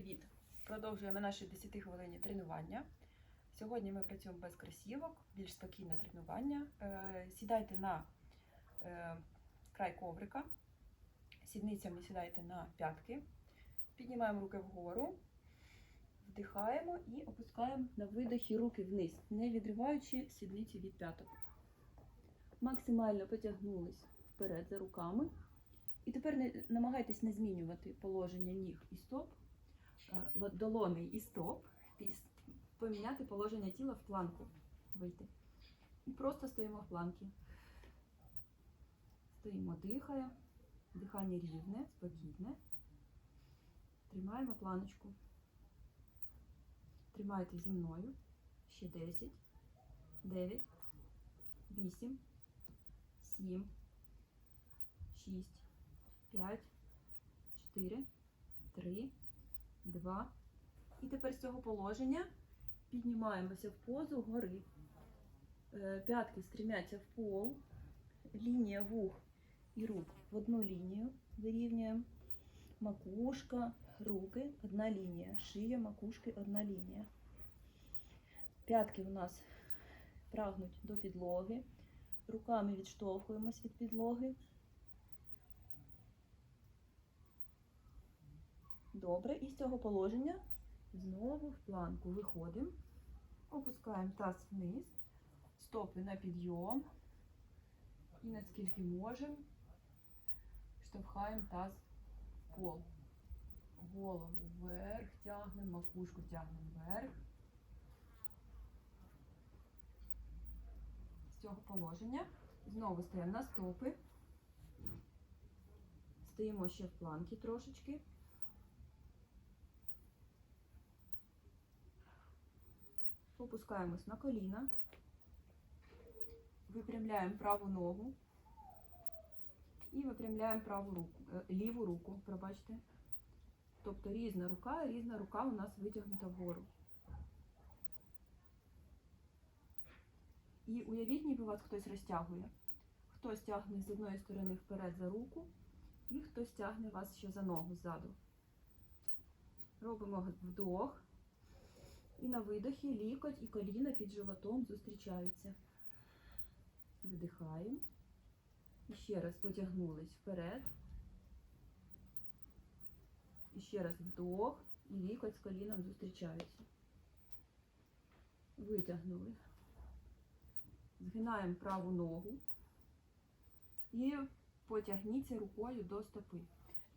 Привіт! Продовжуємо наше 10 хвилинні тренування. Сьогодні ми працюємо без кросівок, більш спокійне тренування. Е, Сідайте на е, край коврика, сідницями сідайте на п'ятки, піднімаємо руки вгору, вдихаємо і опускаємо на видохі руки вниз, не відриваючи сідниці від п'яток. Максимально потягнулись вперед за руками. І тепер намагайтесь не змінювати положення ніг і стоп, долони і стоп, поміняти положення тіла в планку. Вийти. І просто стоїмо в планці. Стоїмо, дихаємо. Дихання рівне, спокійне. Тримаємо планочку. Тримайте зі мною. Ще 10, 9, 8, 7, 6, 5, 4, 3, 2. І тепер з цього положення піднімаємося в позу гори. Е, П'ятки стрімяться в пол, лінія вух і рук в одну лінію вирівнюємо. Макушка, руки, одна лінія. Шия, макушки, одна лінія. П'ятки у нас прагнуть до підлоги. Руками відштовхуємось від підлоги. Добре, і з цього положення знову в планку виходимо, опускаємо таз вниз, стопи на підйом і наскільки можемо, штовхаємо таз в пол. Голову вверх тягнемо, макушку тягнемо вверх. З цього положення знову стаємо на стопи. Стоїмо ще в планці трошечки. Опускаємось на коліна, випрямляємо праву ногу і випрямляємо праву руку, е, ліву руку, пробачте. Тобто різна рука, різна рука у нас витягнута вгору. І уявіть, ніби вас хтось розтягує. Хтось тягне з одної сторони вперед за руку, і хтось тягне вас ще за ногу ззаду. Робимо вдох. І на видохі лікоть і коліна під животом зустрічаються. Видихаємо. І ще раз потягнулись вперед. І ще раз вдох. І лікоть з коліном зустрічаються. Витягнули. Згинаємо праву ногу. І потягніться рукою до стопи.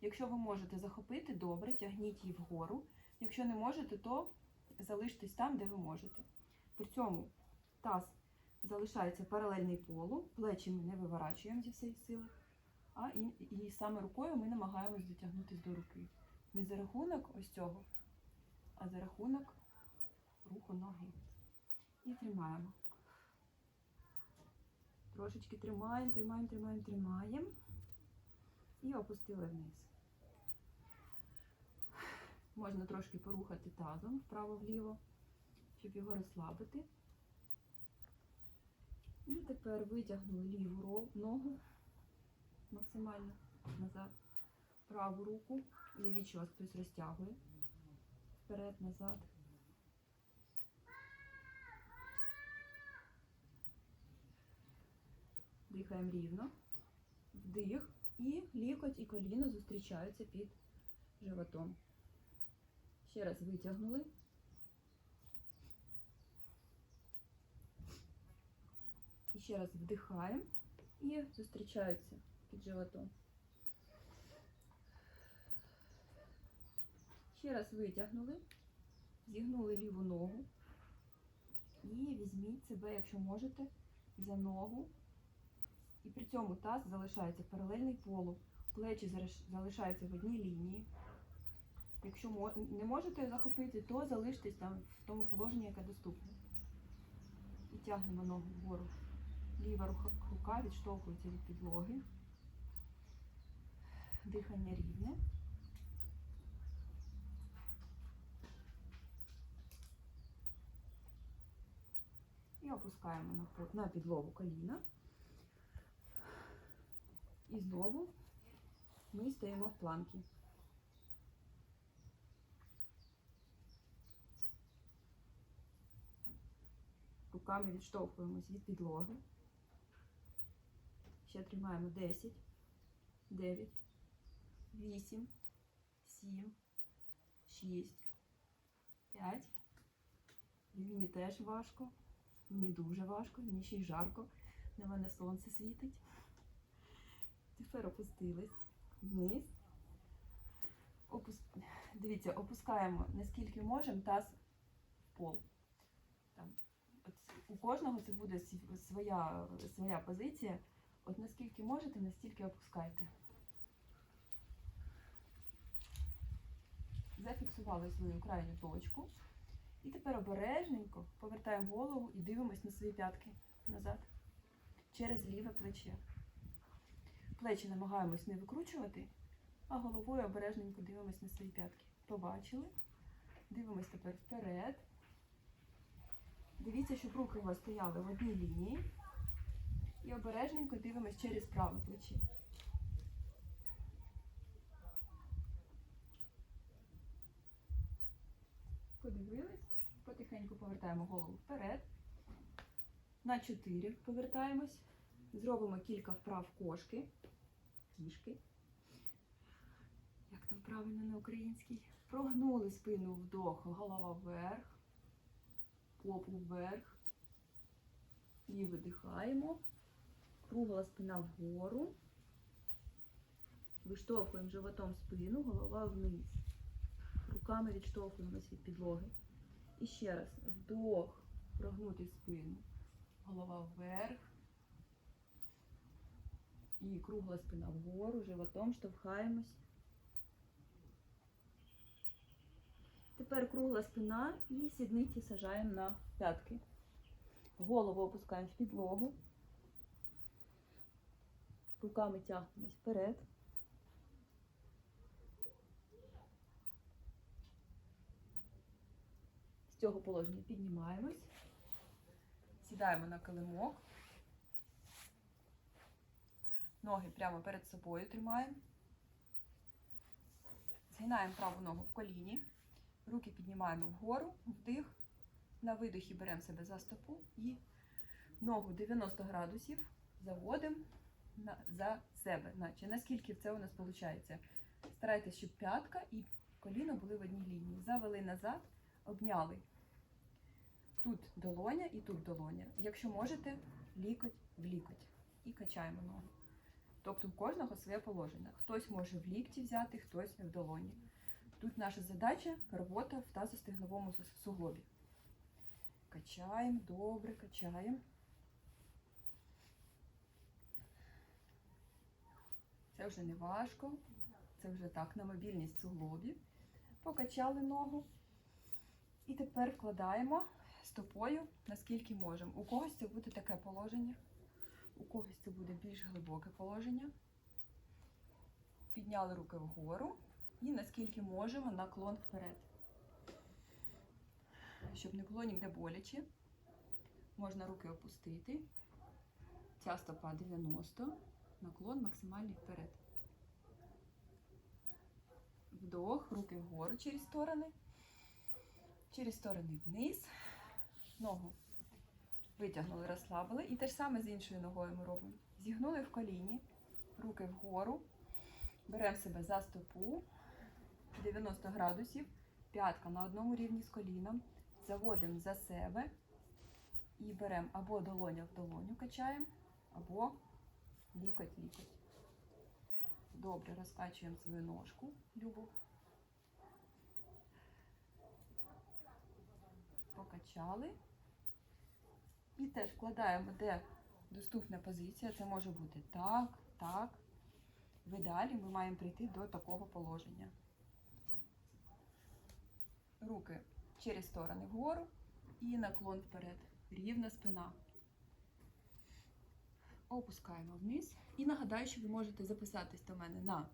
Якщо ви можете захопити, добре, тягніть її вгору. Якщо не можете, то залиштесь там, де ви можете. При цьому таз залишається паралельний полу, плечі ми не виворачуємо зі всієї сили, а і, і саме рукою ми намагаємось дотягнутися до руки. Не за рахунок ось цього, а за рахунок руху ноги. І тримаємо. Трошечки тримаємо, тримаємо, тримаємо, тримаємо. І опустили вниз. Можна трошки порухати тазом вправо-вліво, щоб його розслабити. І тепер витягнули ліву ногу максимально назад, праву руку. Що вас хтось розтягує. Вперед, назад. Дихаємо рівно. Вдих. І лікоть і коліно зустрічаються під животом. Ще раз витягнули. І ще раз вдихаємо і зустрічаються під животом. Ще раз витягнули, зігнули ліву ногу. І візьміть себе, якщо можете, за ногу. І при цьому таз залишається паралельний полу. Плечі залишаються в одній лінії. Якщо не можете захопити, то залиштесь там в тому положенні, яке доступне. І тягнемо ногу вгору. Ліва рука, відштовхується від підлоги. Дихання рівне. І опускаємо на, підлогу коліна. І знову ми стоїмо в планці. Руками відштовхуємось від підлоги. Ще тримаємо 10, 9, 8, 7, 6, 5. Мені теж важко. Мені дуже важко, мені ще й жарко. На мене сонце світить. Тепер опустились вниз. Опус... Дивіться, опускаємо наскільки можемо таз в пол. Там, у кожного це буде своя, своя позиція. От наскільки можете, настільки опускайте. Зафіксували свою крайню точку. І тепер обережненько повертаємо голову і дивимось на свої п'ятки назад через ліве плече. Плечі намагаємось не викручувати, а головою обережненько дивимось на свої п'ятки. Побачили. Дивимось тепер вперед. Дивіться, щоб руки у вас стояли в одній лінії. І обережненько дивимось через праве плече. Подивились. Потихеньку повертаємо голову вперед. На 4 повертаємось. Зробимо кілька вправ кошки. Кішки. Як там правильно на українській? Прогнули спину вдох, голова вверх, попу вверх. І видихаємо. Кругла спина вгору. Виштовхуємо животом спину, голова вниз. Руками відштовхуємось від підлоги. І ще раз вдох, прогнути спину. Голова вверх. І кругла спина вгору, животом штовхаємось. Тепер кругла спина і сідниці сажаємо на п'ятки. Голову опускаємо в підлогу. Руками тягнемось вперед. З цього положення піднімаємось. Сідаємо на килимок. Ноги прямо перед собою тримаємо. Згинаємо праву ногу в коліні. Руки піднімаємо вгору, вдих. На видохі беремо себе за стопу і ногу 90 градусів заводимо на, за себе. Наче наскільки це у нас виходить. Старайтесь, щоб п'ятка і коліно були в одній лінії. Завели назад, обняли. Тут долоня і тут долоня. Якщо можете, лікоть в лікоть. І качаємо ногу. Тобто у кожного своє положення. Хтось може в лікті взяти, хтось в долоні. Тут наша задача робота в тазостегновому суглобі. Качаємо, добре, качаємо. Це вже не важко. Це вже так на мобільність суглобів. Покачали ногу. І тепер вкладаємо стопою, наскільки можемо. У когось це буде таке положення, у когось це буде більш глибоке положення. Підняли руки вгору і наскільки можемо наклон вперед. Щоб не було ніде боляче, можна руки опустити. Ця стопа 90, наклон максимальний вперед. Вдох, руки вгору через сторони, через сторони вниз. Ногу витягнули, розслабили. І те ж саме з іншою ногою ми робимо. Зігнули в коліні, руки вгору, беремо себе за стопу 90 градусів, п'ятка на одному рівні з коліном, заводимо за себе і беремо або долоня в долоню качаємо, або лікоть лікоть. Добре, розкачуємо свою ножку, любу. Покачали. І теж вкладаємо, де доступна позиція. Це може бути так, так. В ідеалі ми маємо прийти до такого положення. Руки через сторони вгору і наклон вперед. Рівна спина. Опускаємо вниз. І нагадаю, що ви можете записатись до мене на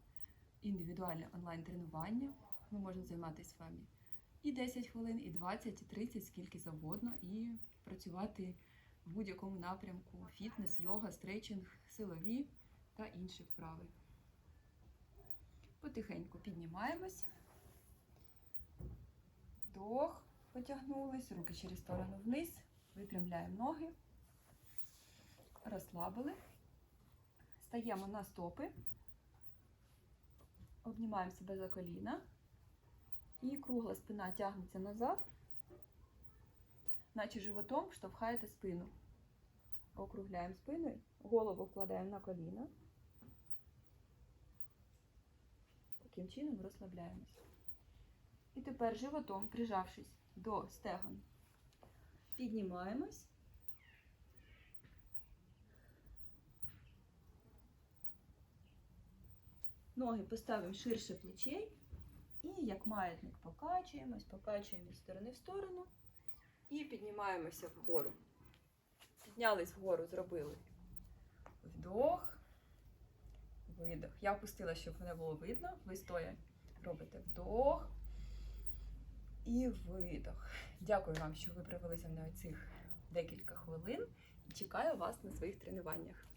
індивідуальне онлайн-тренування. Ми можемо займатися з вами і 10 хвилин, і 20, і 30, скільки завгодно, і працювати в будь-якому напрямку: фітнес, йога, стрейчинг, силові та інші вправи. Потихеньку піднімаємось. Вдох, потягнулись, руки через сторону вниз, Випрямляємо ноги, розслабили. Стаємо на стопи, обнімаємо себе за коліна. І кругла спина тягнеться назад, наче животом штовхаєте спину. Округляємо спину, голову вкладаємо на коліна. Таким чином розслабляємось. І тепер животом, прижавшись до стегон, піднімаємось. Ноги поставимо ширше плечей. І як маятник покачуємось, покачуємось з сторони в сторону і піднімаємося вгору. Піднялись вгору, зробили вдох, видох. Я опустила, щоб не було видно. Ви стоя робите вдох і видох. Дякую вам, що ви провели зі мною цих декілька хвилин і чекаю вас на своїх тренуваннях.